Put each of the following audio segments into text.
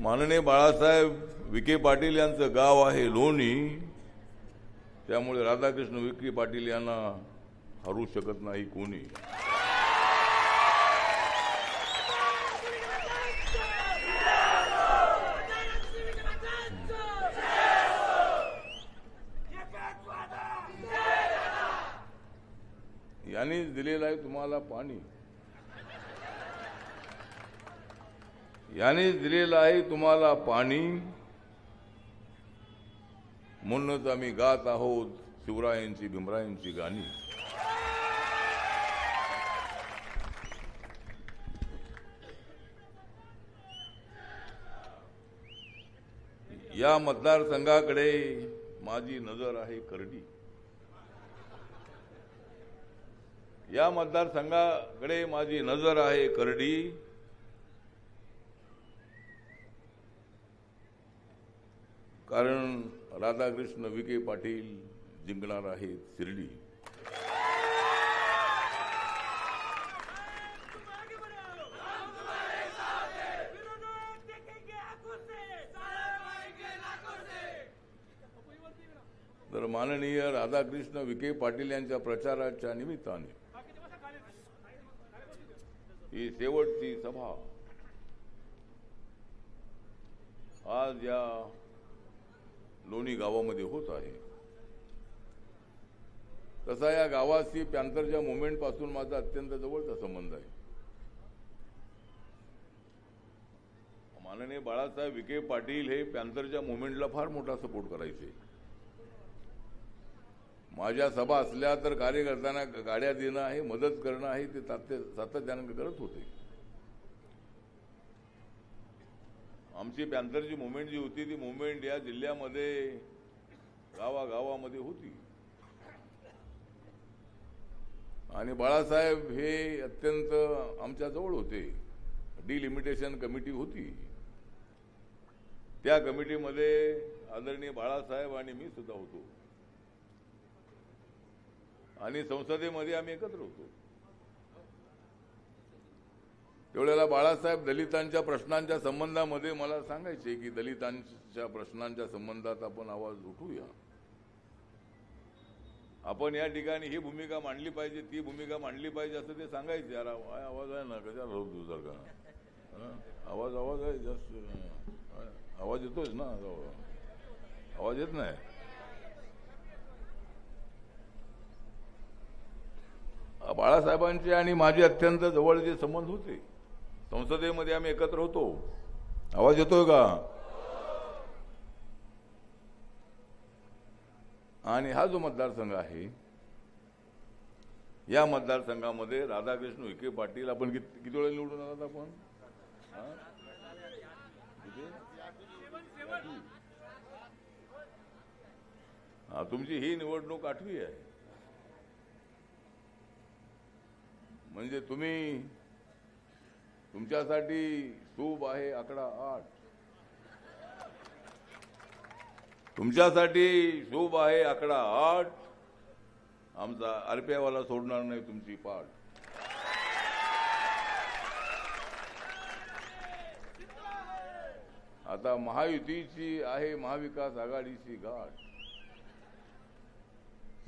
माननीय बाळासाहेब विखे पाटील यांचं गाव आहे लोणी. त्यामुळे राधाकृष्ण विखे पाटील यांना हरू शकत नाही कोणी. यांनीच दिलेलं आहे तुम्हाला पाणी. याने दिलेलं आहे तुम्हाला पाणी. म्हणूनच आम्ही गात आहोत शिवरायांची भीमरायांची गाणी. या मतदारसंघाकडे माझी नजर आहे करडी. या मतदारसंघाकडे माझी नजर आहे करडी. कारण राधाकृष्ण विखे पाटील जिंकणार आहेत शिर्डी. तर माननीय राधाकृष्ण विखे पाटील यांच्या प्रचाराच्या निमित्ताने ही शेवटची सभा. आज या लोणी गावामध्ये होत आहे. तसा या गावाशी पॅन्थरच्या मुवमेंटपासून माझा अत्यंत जवळचा संबंध आहे. माननीय बाळासाहेब विखे पाटील हे पॅन्थरच्या मुवमेंटला फार मोठा सपोर्ट करायचे. माझ्या सभा असल्या तर कार्यकर्त्यांना गाड्या देणं आहे मदत करणं आहे ते सातत्यानं करत होते. आमची पॅन्थरची मुवमेंट जी होती ती मुवमेंट या जिल्ह्यामध्ये गावागावामध्ये होती. आणि बाळासाहेब हे अत्यंत आमच्या जवळ होते. डिलिमिटेशन कमिटी होती. त्या कमिटीमध्ये आदरणीय बाळासाहेब आणि मी सुद्धा होतो. आणि संसदेमध्ये आम्ही एकत्र होतो. त्यावेळेला बाळासाहेब दलितांच्या प्रश्नांच्या संबंधामध्ये मला सांगायचे की दलितांच्या प्रश्नांच्या संबंधात आपण आवाज उठूया. आपण या ठिकाणी ही भूमिका मांडली पाहिजे ती भूमिका मांडली पाहिजे असं ते सांगायचे. यार आवाज आहे ना कशा राहू तू का आवाज आवाज आहे जास्त. आवाज येतोच ना आवाज. येत नाही. बाळासाहेबांचे आणि माझे अत्यंत जवळचे संबंध होते संसदेमध्ये आम्ही एकत्र होतो. आवाज येतोय का? आणि हा जो मतदारसंघ आहे या मतदारसंघामध्ये राधाकृष्ण विखे पाटील आपण किती किती वेळा निवडून आलात आपण? हा? हा तुमची ही निवडणूक आठवी आहे. म्हणजे तुम्ही तुमच्यासाठी शुभ आहे आकडा आठ. तुमच्यासाठी शुभ आहे आकडा आठ. आमचा आरपीआयवाला सोडणार नाही तुमची पाठ. आता महायुतीची आहे महाविकास आघाडीची गाठ.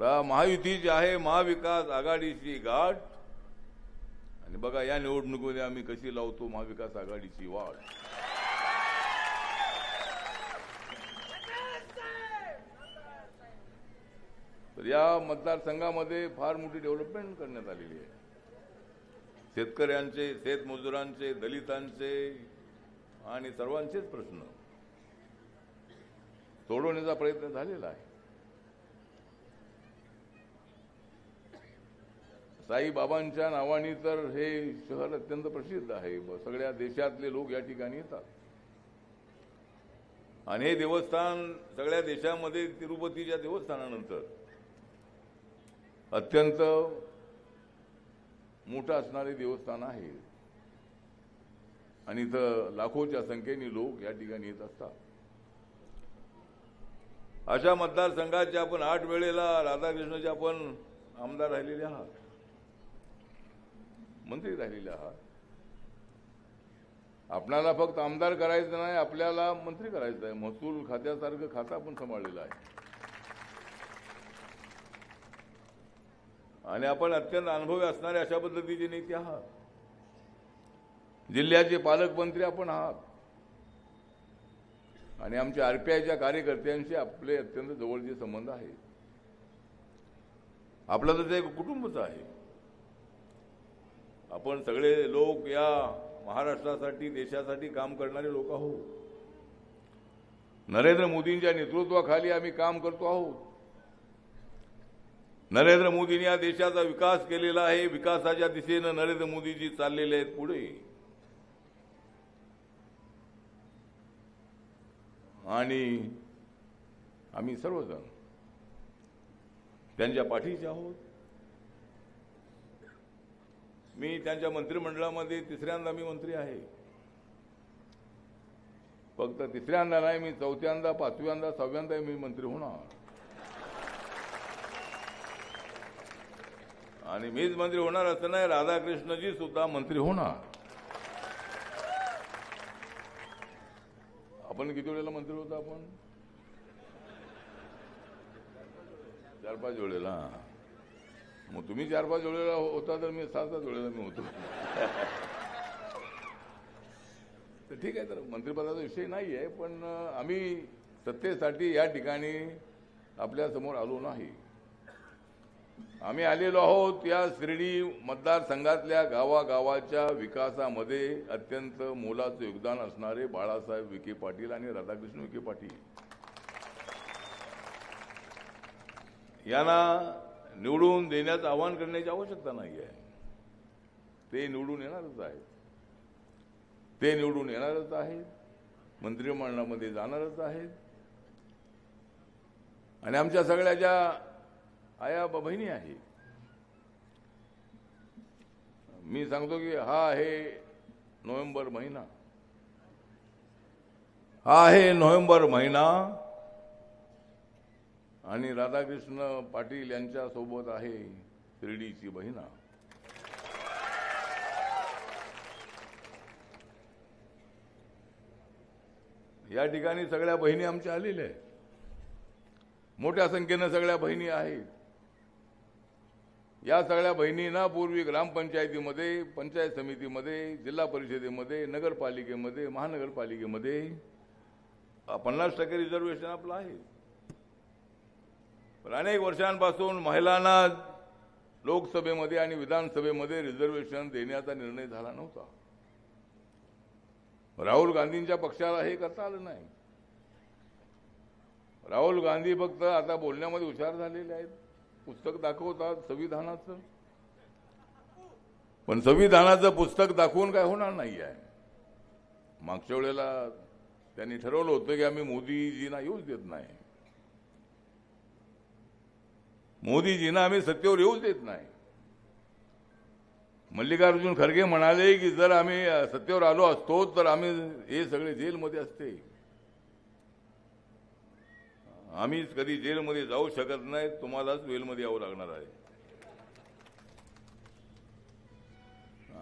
तर महायुतीची आहे महाविकास आघाडीची गाठ. आणि बघा या निवडणुकीमध्ये आम्ही कशी लावतो महाविकास आघाडीची वाढ. तर या मतदारसंघामध्ये फार मोठी डेव्हलपमेंट करण्यात आलेली आहे. शेतकऱ्यांचे शेतमजुरांचे दलितांचे आणि सर्वांचेच प्रश्न सोडवण्याचा प्रयत्न झालेला आहे. साईबाबांच्या नावाने तर हे शहर अत्यंत प्रसिद्ध आहे. सगळ्या देशातले लोक या ठिकाणी येतात. आणि हे देवस्थान सगळ्या देशामध्ये तिरुपतीच्या देवस्थानानंतर अत्यंत मोठं असणारे देवस्थान आहे. आणि इथं लाखोच्या संख्येने लोक या ठिकाणी येत असतात. अशा मतदारसंघाचे आपण आठ वेळेला राधाकृष्णचे आपण आमदार राहिलेले आहात. मंत्री झालेले आहात आपणाला फक्त आमदार करायचं नाही आपल्याला मंत्री करायचं आहे. महसूल खात्यासारखं खातं आपण सांभाळलेलं आहे. आणि आपण अत्यंत अनुभवी असणारे अशा पद्धतीचे नेते आहात. जिल्ह्याचे पालकमंत्री आपण आहात. आणि आमच्या आरपीआयच्या कार्यकर्त्यांशी आपले अत्यंत जवळचे संबंध आहेत. आपलं तर ते एक कुटुंबच आहे. आपण सगळे लोक या महाराष्ट्रासाठी देशासाठी काम करणारे लोक आहोत. नरेंद्र मोदींच्या नेतृत्वाखाली आम्ही काम करतो आहोत. नरेंद्र मोदींनी या देशाचा विकास केलेला आहे विकासाच्या दिशेनं नरेंद्र मोदीजी चाललेले आहेत पुढे. आणि आम्ही सर्वजण त्यांच्या पाठीचे आहोत. मी त्यांच्या मंत्रिमंडळामध्ये तिसऱ्यांदा मी मंत्री आहे. फक्त तिसऱ्यांदा नाही मी चौथ्यांदा पाचव्यांदा सहाव्यांदा मी मंत्री होणार. आणि मीच मंत्री होणार असं नाही राधाकृष्णजी सुद्धा मंत्री होणार. आपण किती वेळेला मंत्री होतो आपण? चार पाच वेळेला. मग तुम्ही चार पाच वेळेला होता तर मी सात सात वेळेला मी होतो. तर ठीक आहे तर मंत्रिपदाचा विषय नाही आहे पण आम्ही सत्तेसाठी या ठिकाणी आपल्यासमोर आलो नाही. आम्ही आलेलो आहोत या शिर्डी मतदारसंघातल्या गावागावाच्या विकासामध्ये अत्यंत मोलाचं योगदान असणारे बाळासाहेब विखे पाटील आणि राधाकृष्ण विखे पाटील. यांना निवडून देण्याचं आवाहन करण्याची आवश्यकता नाही आहे ते निवडून येणारच आहेत ते निवडून येणारच आहेत मंत्रिमंडळामध्ये जाणारच आहेत आणि आमच्या सगळ्या ज्या आया बहिणी आहे मी सांगतो की हा आहे नोव्हेंबर महिना. हा आहे नोव्हेंबर महिना. आणि राधाकृष्ण पाटील यांच्या सोबत आहे शिर्डीची बहिणा. या ठिकाणी सगळ्या बहिणी आमच्या आलेल्या आहेत. मोठ्या संख्येनं सगळ्या बहिणी आहेत. या सगळ्या बहिणींना पूर्वी ग्रामपंचायतीमध्ये पंचायत समितीमध्ये जिल्हा परिषदेमध्ये नगरपालिकेमध्ये महानगरपालिकेमध्ये पन्नास टक्के रिझर्वेशन आपलं आहे. पण अनेक वर्षांपासून महिलांना लोकसभेमध्ये आणि विधानसभेमध्ये रिझर्वेशन देण्याचा निर्णय झाला नव्हता. राहुल गांधींच्या पक्षाला हे करता आलं नाही. राहुल गांधी फक्त आता बोलण्यामध्ये हुशार झालेले आहेत. पुस्तक दाखवतात संविधानाचं. पण संविधानाचं पुस्तक दाखवून काय होणार नाही आहे. मागच्या वेळेला त्यांनी ठरवलं होतं की आम्ही मोदीजींना येऊच देत नाही. मोदीजींना आम्ही सत्तेवर येऊच देत नाही. मल्लिकार्जुन खरगे म्हणाले की जर आम्ही सत्तेवर आलो असतो तर आम्ही हे सगळे जेलमध्ये असते. आम्हीच कधी जेलमध्ये जाऊ शकत नाही तुम्हालाच वेलमध्ये यावं लागणार आहे.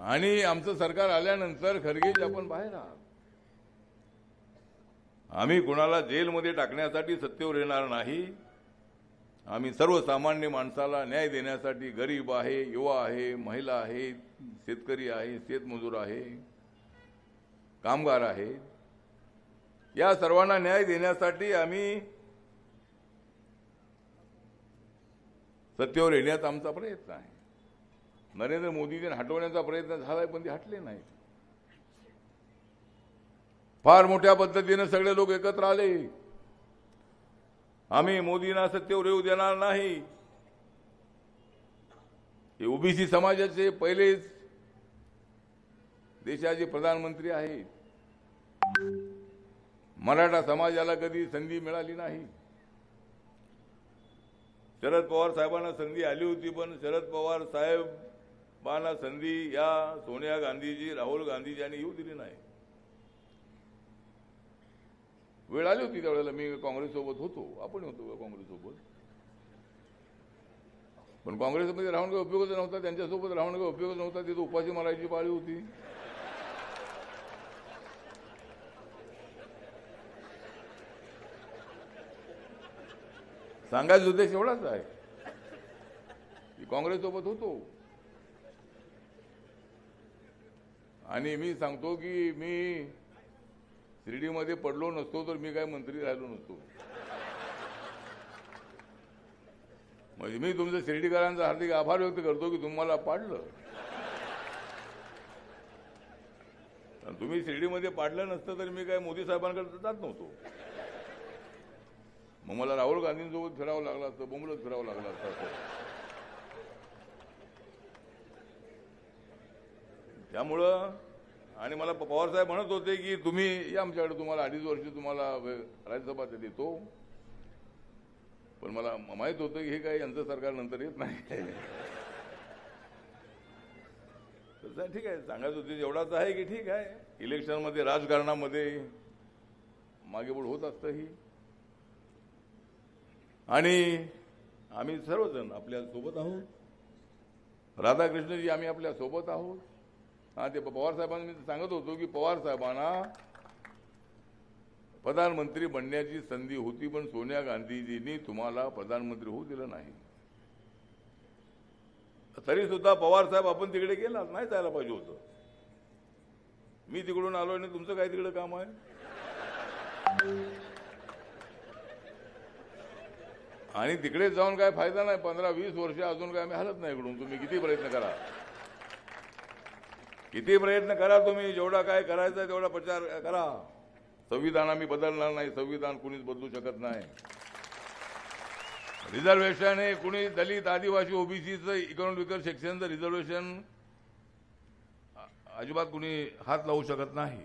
आणि आमचं सरकार आल्यानंतर खरगेजी आपण बाहेर आहात. आम्ही कुणाला जेलमध्ये टाकण्यासाठी सत्तेवर येणार नाही आम्ही सर्वसामान्य माणसाला न्याय देण्यासाठी गरीब आहे युवा आहे महिला आहे शेतकरी आहे शेतमजूर आहे कामगार आहे. या सर्वांना न्याय देण्यासाठी आम्ही सत्तेवर येण्याचा आमचा प्रयत्न आहे. नरेंद्र मोदीजींनी हटवण्याचा प्रयत्न झालाय पण ते हटले नाही फार मोठ्या पद्धतीने सगळे लोक एकत्र आले. आम्ही मोदींना सत्तेवर येऊ देणार नाही. हे ओबीसी समाजाचे पहिलेच देशाचे प्रधानमंत्री आहेत. मराठा समाजाला कधी संधी मिळाली नाही. शरद पवार साहेबांना संधी आली होती पण शरद पवार साहेबांना संधी या सोनिया गांधीजी राहुल गांधीजी यांनी येऊ दिली नाही. वेळ आली होती त्यावेळेला मी काँग्रेससोबत होतो आपण होतो काँग्रेससोबत. पण काँग्रेसमध्ये राहून काही उपयोगच नव्हता त्यांच्यासोबत राहून काही उपयोगच नव्हता तिथं उपाशी मारायची पाळी होती. सांगायचा उद्देश एवढाच आहे. की काँग्रेससोबत होतो. आणि मी सांगतो की मी शिर्डीमध्ये पडलो नसतो तर मी काय मंत्री राहिलो नसतो. म्हणजे मी तुमच्या शिर्डीकरांचा हार्दिक आभार व्यक्त करतो की तुम्हाला पाडलं. तुम्ही शिर्डीमध्ये पाडलं नसतं तर मी काय मोदी साहेबांकडे जात नव्हतो. मग मला राहुल गांधींसोबत फिरावं लागलं असतं बोंबलत फिरावं लागलं असतं त्यामुळं आणि मला प- पवारसाहेब म्हणत होते की तुम्ही या आमच्याकडे तुम्हाला अडीच वर्ष तुम्हाला राज्यसभा ते देतो. पण मला माहीत माहीत होतं की हे काही यांचं सरकार नंतर येत नाही. तर ठीक आहे सांगायचं होते एवढाच आहे की ठीक आहे. इलेक्शनमध्ये राजकारणामध्ये मागेपुढ होत असतं ही. आणि आम्ही सर्वजण आपल्यासोबत आहोत. राधाकृष्णजी आम्ही आपल्यासोबत आहोत. हा ते पवार साहेबांना मी सांगत होतो की पवार साहेबांना प्रधानमंत्री बनण्याची संधी होती पण सोनिया गांधीजींनी तुम्हाला प्रधानमंत्री होऊ दिलं नाही. तरी सुद्धा पवार साहेब आपण तिकडे गेला नाही जायला पाहिजे होतं. मी तिकडून आलो आणि तुमचं काय तिकडे काम आहे? आणि तिकडे जाऊन काय फायदा नाही पंधरा वीस वर्ष अजून काय आम्ही हलत नाही इकडून तुम्ही किती प्रयत्न करा. किती प्रयत्न करा तुम्ही जेवढा काय करायचा तेवढा प्रचार करा. संविधान आम्ही बदलणार नाही संविधान कुणीच बदलू शकत नाही. रिझर्वेशन हे कुणी दलित आदिवासी ओबीसीचं इकॉनॉमिकल सेक्शनचं रिझर्वेशन अजिबात कुणी हात लावू शकत नाही.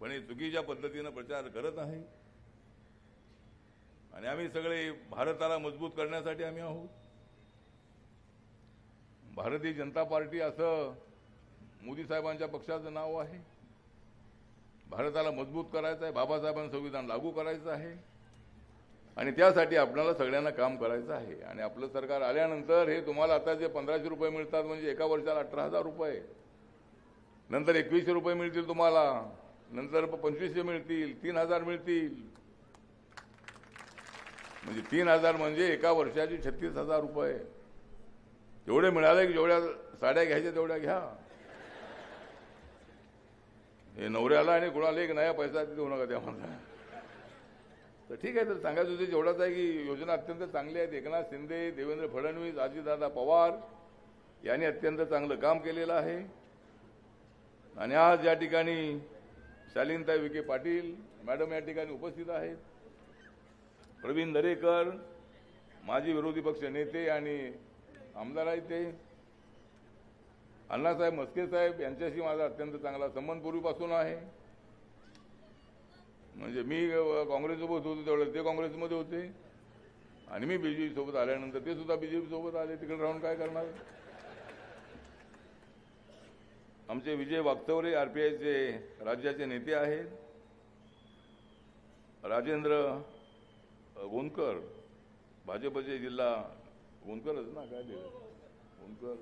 पण हे चुकीच्या पद्धतीनं प्रचार करत आहे. आणि आम्ही सगळे भारताला मजबूत करण्यासाठी आम्ही आहोत. भारतीय जनता पार्टी असं मोदी साहेबांच्या पक्षाचं नाव आहे. भारताला मजबूत करायचं आहे बाबासाहेबांचं संविधान लागू करायचं आहे. आणि त्यासाठी आपल्याला सगळ्यांना काम करायचं आहे. आणि आपलं सरकार आल्यानंतर हे तुम्हाला आता जे पंधराशे रुपये मिळतात म्हणजे एका वर्षाला अठरा हजार रुपये. नंतर एकवीसशे रुपये मिळतील तुम्हाला. नंतर पंचवीसशे मिळतील तीन हजार मिळतील. म्हणजे तीन हजार म्हणजे एका वर्षाचे छत्तीस हजार रुपये. जेवढे मिळाले की जेवढ्या साड्या घ्यायच्या तेवढ्या घ्या. हे नवऱ्याला आणि कुणाला एक नया पैसा देऊ नका त्या म्हणता तर ठीक आहे तर सांगायचं होते जेवढाच आहे की योजना अत्यंत चांगली आहेत. एकनाथ शिंदे देवेंद्र फडणवीस अजितदादा पवार यांनी अत्यंत चांगलं काम केलेलं आहे. आणि आज या ठिकाणी शालीनताई विखे पाटील मॅडम या ठिकाणी उपस्थित आहेत. प्रवीण दरेकर माजी विरोधी पक्ष नेते आणि आमदार आहेत ते. अण्णासाहेब मस्के साहेब यांच्याशी माझा अत्यंत चांगला संबंध पूर्वीपासून आहे. म्हणजे मी काँग्रेससोबत होतो तेवढे ते काँग्रेसमध्ये होते. आणि मी बीजेपी सोबत आल्यानंतर ते सुद्धा बीजेपी सोबत आले. तिकडे राहून काय करणार? आमचे विजय वागचौरे आरपीआयचे राज्याचे नेते आहेत. राजेंद्र गोंदकर भाजपचे जिल्हा गोंदकरच ना काय ते? गोंदकर.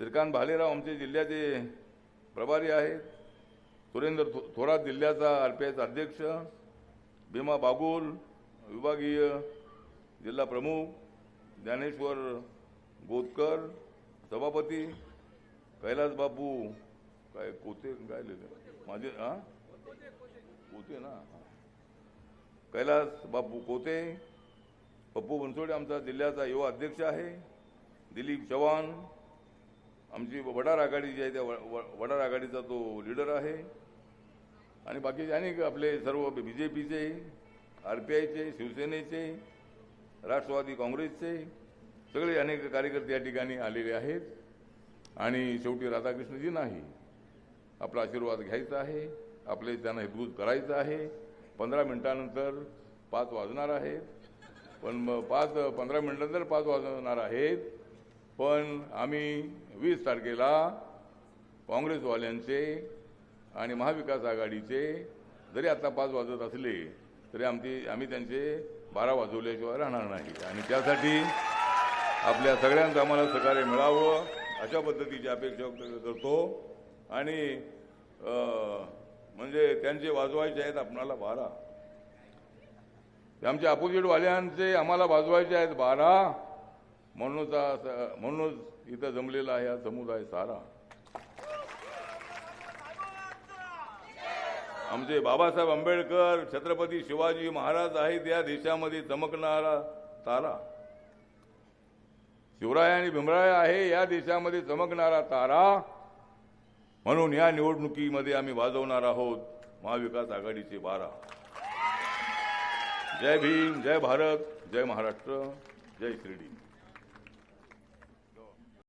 श्रीकांत भालेराव आमचे जिल्ह्याचे प्रभारी आहेत. सुरेंद्र थो- थोरात जिल्ह्याचा आर पी आयचा अध्यक्ष भीमा बागुल विभागीय जिल्हा प्रमुख ज्ञानेश्वर गोतकर सभापती कैलास बापू काय कोते काय लिहिलं? माझे हा? कोते ना कैलास बापू कोते पप्पू बनसोडे आमचा जिल्ह्याचा युवा अध्यक्ष आहे. दिलीप चव्हाण आमची वडार आघाडी जी आहे त्या व- व- वडार आघाडीचा तो लीडर आहे. आणि बाकीचे अनेक आपले सर्व बी जे पीचे आर पी आयचे शिवसेनेचे राष्ट्रवादी काँग्रेसचे सगळे अनेक कार्यकर्ते या ठिकाणी आलेले आहेत. आणि शेवटी राधाकृष्णजी नाही. आपला आशीर्वाद घ्यायचा आहे. आपले त्यांना हितगुज करायचं आहे. पंधरा मिनिटानंतर पाच वाजणार आहेत. पण मग पाच पंधरा मिनिटानंतर पाच वाजणार आहेत. पण आम्ही वीस तारखेला काँग्रेसवाल्यांचे आणि महाविकास आघाडीचे जरी आता पाच वाजत असले तरी आमची आम्ही त्यांचे बारा वाजवल्याशिवाय राहणार नाही. आणि त्यासाठी आपल्या सगळ्यांचं आम्हाला सहकार्य मिळावं अशा पद्धतीची अपेक्षा व्यक्त करतो. आणि म्हणजे त्यांचे वाजवायचे आहेत आपणाला बारा. आमच्या अपोजिटवाल्यांचे आम्हाला वाजवायचे आहेत बारा. म्हणूनच म्हणूनच इथं जमलेला आहे हा समुदाय सारा. आमचे बाबासाहेब आंबेडकर छत्रपती शिवाजी महाराज आहेत या देशामध्ये चमकणारा तारा. शिवराय आणि भीमराय आहे या देशामध्ये चमकणारा तारा. म्हणून या निवडणुकीमध्ये आम्ही वाजवणार आहोत महाविकास आघाडीचे बारा. जय भीम जय भारत जय महाराष्ट्र जय शिर्डी.